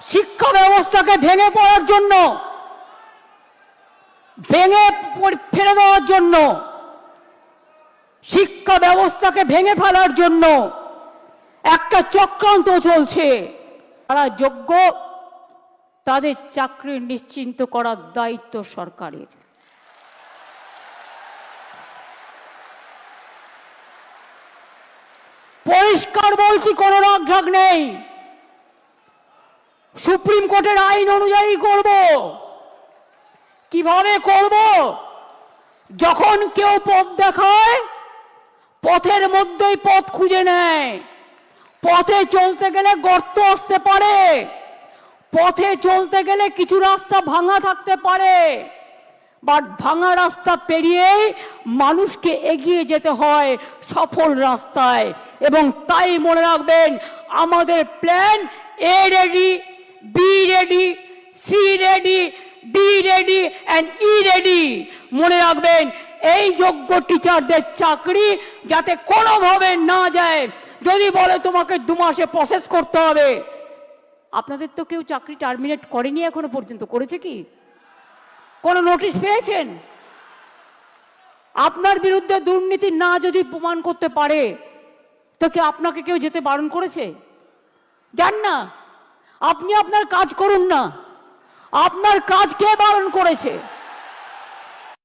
শিক্ষা ব্যবস্থাকে ভেঙে পড়ার জন্য, ভেঙে ফেলে দেওয়ার জন্য শিক্ষা ব্যবস্থাকে ভেঙে ফেলার জন্য একটা চক্রান্ত চলছে। তারা যোগ্য, তাদের চাকরি নিশ্চিন্ত করার দায়িত্ব সরকারের। পরিষ্কার বলছি, কোনো রাগ নেই। সুপ্রিম কোর্টের আইন অনুযায়ী করব। কীভাবে করব? যখন কেউ পথ দেখায়, পথের মধ্যেই পথ খুঁজে নেয়। পথে চলতে গেলে গর্ত আসতে পারে। পথে চলতে গেলে কিছু রাস্তা ভাঙা থাকতে পারে। বাট ভাঙা রাস্তা পেরিয়েই মানুষকে এগিয়ে যেতে হয় সফল রাস্তায়। এবং তাই মনে রাখবেন, আমাদের plan A ready B ready C ready D ready and E ready মনে রাখবেন, এই যোগ্য টিচারদের চাকরি যাতে কোনোভাবে না যায়। যদি বলে তোমাকে দু মাসে প্রসেস করতে হবে। আপনাদের তো কেউ চাকরি টার্মিনেট করেনি এখনও পর্যন্ত, করেছে কি? কোনো নোটিশ পেয়েছেন? আপনার বিরুদ্ধে দুর্নীতি না যদি প্রমাণ করতে পারে, তো কি আপনাকে কেউ যেতে বারণ করেছে? যান না। আপনি আপনার কাজ করুন না। আপনার কাজ কে বারণ করেছে?